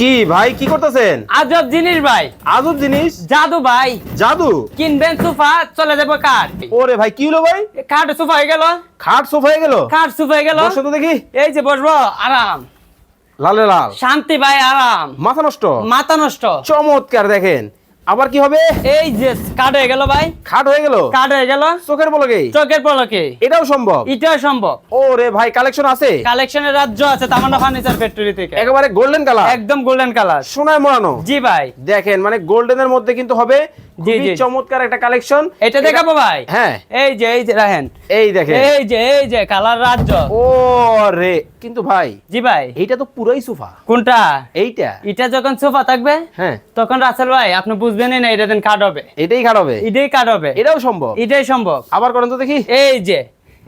কি ভাই কি করতেছেন? আজব জিনিস ভাই। আজব জিনিস? জাদু ভাই। জাদু? কিনবেন সোফা চলে যাব কাঠ। ওরে ভাই কি হলো ভাই? কাঠ সোফা হয়ে গেল। খাট সোফা হয়ে গেল? কাঠ সোফা হয়ে গেল। বসো তো দেখি। এই যে বসবো আরাম। লালে লাল। শান্তি ভাই আরাম। মাথা নষ্ট? মাথা নষ্ট। চমৎকার দেখেন। আবার কি হবে? এই যে কাট হয়ে গেল ভাই। কাট হয়ে গেল? কাট হয়ে গেল। চোখের পলকে? চোখের পলকে। এটাও সম্ভব? এটাও সম্ভব। ওরে ভাই কালেকশন আছে? কালেকশনের রাজ্য আছে তামান্না ফার্নিচার ফ্যাক্টরি থেকে। একেবারে গোল্ডেন কালার একদম গোল্ডেন কালার সোনায় মোড়ানো? জি ভাই। দেখেন মানে গোল্ডেনের মধ্যে কিন্তু হবে খুবই চমৎকার একটা কালেকশন এটা দেখাবো ভাই? হ্যাঁ। এই যে এই যে রাহেন এই দেখেন। এই যে এই যে কালার রাজ্য। ও রে কিন্তু ভাই জি ভাই। এইটা তো পুরাই সোফা। কোনটা? এইটা। এটা যখন সোফা থাকবে হ্যাঁ। তখন রাসেল ভাই আপনি বুঝবেনই না এটা দিন কাট হবে। এটাই খাট হবে। এটাই কাট হবে। এটাও সম্ভব। এটাই সম্ভব। আবার করেন তো দেখি। এই যে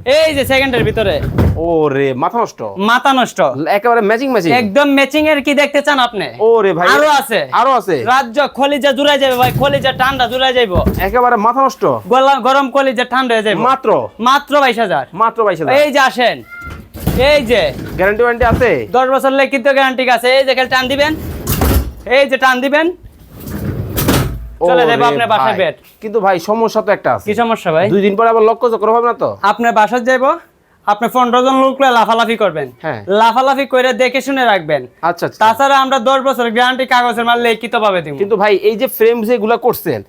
এই যে সেকেন্ডের ভিতরে। ও রে মাথা নষ্ট? মাথা নষ্ট। একেবারে ম্যাচিং ম্যাচিং একদম ম্যাচিং এর কি দেখতে চান আপনি? ও রে ভাই আরও আছে। আরও আছে। রাজ্য কলিজা জুড়াই যাবে ভাই কলিজা ঠান্ডা জুড়াই যাইব। একেবারে মাথা নষ্ট। গলা- গরম কলিজা ঠান্ডা হয়ে যাবে মাত্র? মাত্র বাইশ হাজার। মাত্র বাইশ এই যে আসেন। এই যে। গ্যারান্টি ওয়ারেন্টি আছে? দশ বছর লিখিত গ্যারান্টি আছে। এই যে খালি টান দিবেন। এই যে টান দিবেন। চলে যাবে আপনার বাসায় বেড কিন্তু ভাই সমস্যা তো একটা আছে। কি সমস্যা ভাই? দুই দিন পরে আবার লক্ষ্য চক্র হবে না তো? আপনার বাসায় যাইব। আপনি পনেরো জন লোক লাফালাফি করবেন। হ্যাঁ। লাফালাফি করে দেখে শুনে রাখবেন। আচ্ছা আচ্ছা। তাছাড়া আমরা দশ বছর গ্যারান্টি কাগজের মাল লিখিত পাবে দিব। কিন্তু ভাই এই যে ফ্রেম যেগুলা করছেন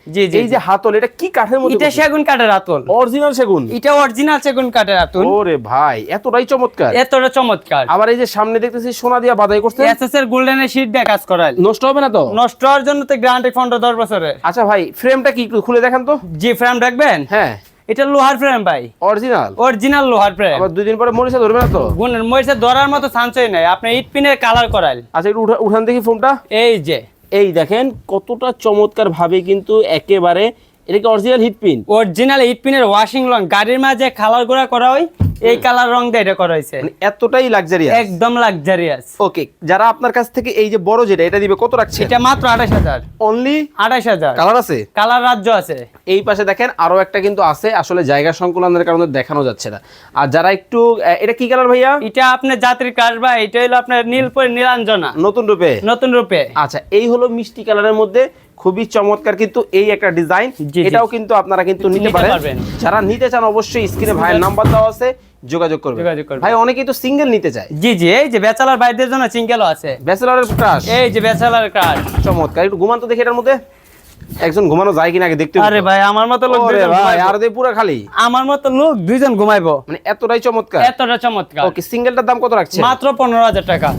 এই যে হাতল এটা কি কাঠের মধ্যে এটা সেগুন কাঠের আতল অরিজিনাল সেগুন? এটা অরিজিনাল সেগুন কাঠের আতল ওরে ভাই এতটাই চমৎকার। এতটা চমৎকার। আবার এই যে সামনে দেখতেছি সোনা দিয়া বাদাই করছেন। এসএস এর গোল্ডেনের শীট দিয়ে কাজ করাইল। নষ্ট হবে না তো? নষ্ট হওয়ার জন্য তো গ্যারান্টি পনেরো দশ বছরের। আচ্ছা ভাই ফ্রেমটা কি একটু খুলে দেখান তো। জি ফ্রেম রাখবেন? হ্যাঁ। এটা লোহার ফ্রেম ভাই। অরিজিনাল অরিজিনাল লোহার ফ্রেম আবার দুই দিন পরে মরিচা ধরবে না তো? গুণের মরিচে ধরার মতো চান্সই নাই। আপনি ইট পিনের কালার করাইল। আচ্ছা একটু উঠান দেখি ফোনটা এই যে। এই দেখেন কতটা চমৎকার ভাবে কিন্তু একেবারে এটা কি original hit pin original hit পিনের ওয়াশিং লং গাড়ির মাঝে কালার গোড়া করা হয় এই কালার রং দিয়ে এটা করা হয়েছে। মানে এতটাই লাক্সারিয়াস একদম লাক্সারিয়াস ওকে যারা আপনার কাছ থেকে এই যে বড় যেটা এটা দিবে কত রাখছে এটা মাত্র আঠাশ হাজার। অনলি আঠাশ হাজার। কালার আছে? কালার রাজ্য আছে। এই পাশে দেখেন আরও একটা কিন্তু আছে আসলে জায়গা সংকুলনের কারণে দেখানো যাচ্ছে না। আর যারা একটু এটা কি কালার ভাইয়া? এটা আপনার যাত্রী কাজ বা এটা হলো আপনার নীলপরি নীলাঞ্জনা। নতুন রূপে? নতুন রূপে। আচ্ছা এই হলো মিষ্টি কালারের মধ্যে খুবই চমৎকার কিন্তু এই একটা ডিজাইন। এটাও কিন্তু আপনারা কিন্তু নিতে পারেন। পারবেন। যারা নিতে চান অবশ্যই স্ক্রিনে ভাইয়ের নাম্বার দেওয়া আছে। যোগাযোগ করবে। যোগাযোগ করবে। ভাই অনেকেই তো সিঙ্গেল নিতে চায়। জি জি এই যে ব্যাচেলার ভাইদের জন্য সিঙ্গেলও আছে। ব্যাচেলারের ক্রাশ এই যে ব্যাচেলার ক্রাশ চমৎকার একটু ঘুমান তো দেখি এটার মধ্যে। একজন ঘুমানো যায় কিনা আগে দেখতে আরে ভাই আমার মতো লোক দুইজন ভাই আর দে পুরো খালি। আমার মতো লোক দুইজন ঘুমাইবো। মানে এতটাই চমৎকার। এতটা চমৎকার। ওকে সিঙ্গেলটার দাম কত রাখছে মাত্র পনেরো হাজার টাকা।